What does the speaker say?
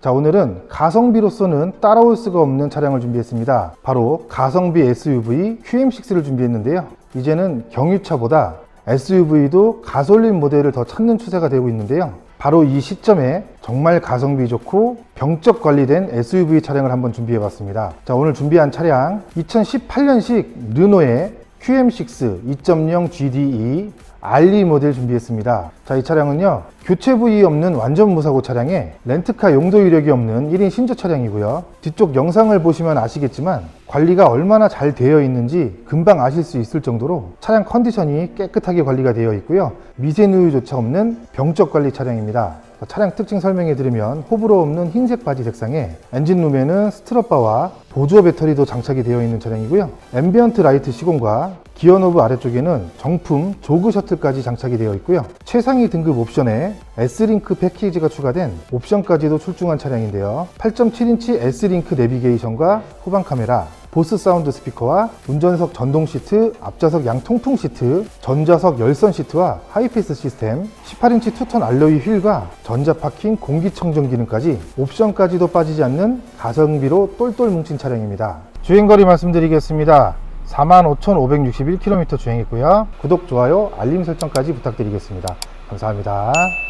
자 오늘은 가성비로서는 따라올 수가 없는 차량을 준비했습니다. 바로 가성비 SUV QM6를 준비했는데요. 이제는 경유차보다 SUV도 가솔린 모델을 더 찾는 추세가 되고 있는데요. 바로 이 시점에 정말 가성비 좋고 병적 관리된 SUV 차량을 한번 준비해 봤습니다. 자 오늘 준비한 차량 2018년식 르노의 QM6 2.0 GDE 알리 모델 준비했습니다. 자, 이 차량은요, 교체 부위 없는 완전 무사고 차량에 렌트카 용도 이력이 없는 1인 신조 차량이고요. 뒤쪽 영상을 보시면 아시겠지만 관리가 얼마나 잘 되어 있는지 금방 아실 수 있을 정도로 차량 컨디션이 깨끗하게 관리가 되어 있고요. 미세누유조차 없는 병적 관리 차량입니다. 자, 차량 특징 설명해 드리면 호불호 없는 흰색 바지 색상에 엔진룸에는 스트럿바와 보조 배터리도 장착이 되어 있는 차량이고요. 앰비언트 라이트 시공과 기어 노브 아래쪽에는 정품 조그 셔틀까지 장착이 되어 있고요. 최상위 등급 옵션 에 S링크 패키지가 추가된 옵션까지도 출중한 차량인데요. 8.7인치 S링크 내비게이션과 후방 카메라, 보스 사운드 스피커와 운전석 전동 시트, 앞좌석 양 통풍 시트, 전좌석 열선 시트와 하이패스 시스템, 18인치 투톤 알로이 휠과 전자 파킹 공기청정 기능까지 옵션까지도 빠지지 않는 가성비로 똘똘 뭉친 차량입니다. 주행거리 말씀드리겠습니다. 45,561km 주행했고요. 구독, 좋아요, 알림 설정까지 부탁드리겠습니다. 감사합니다.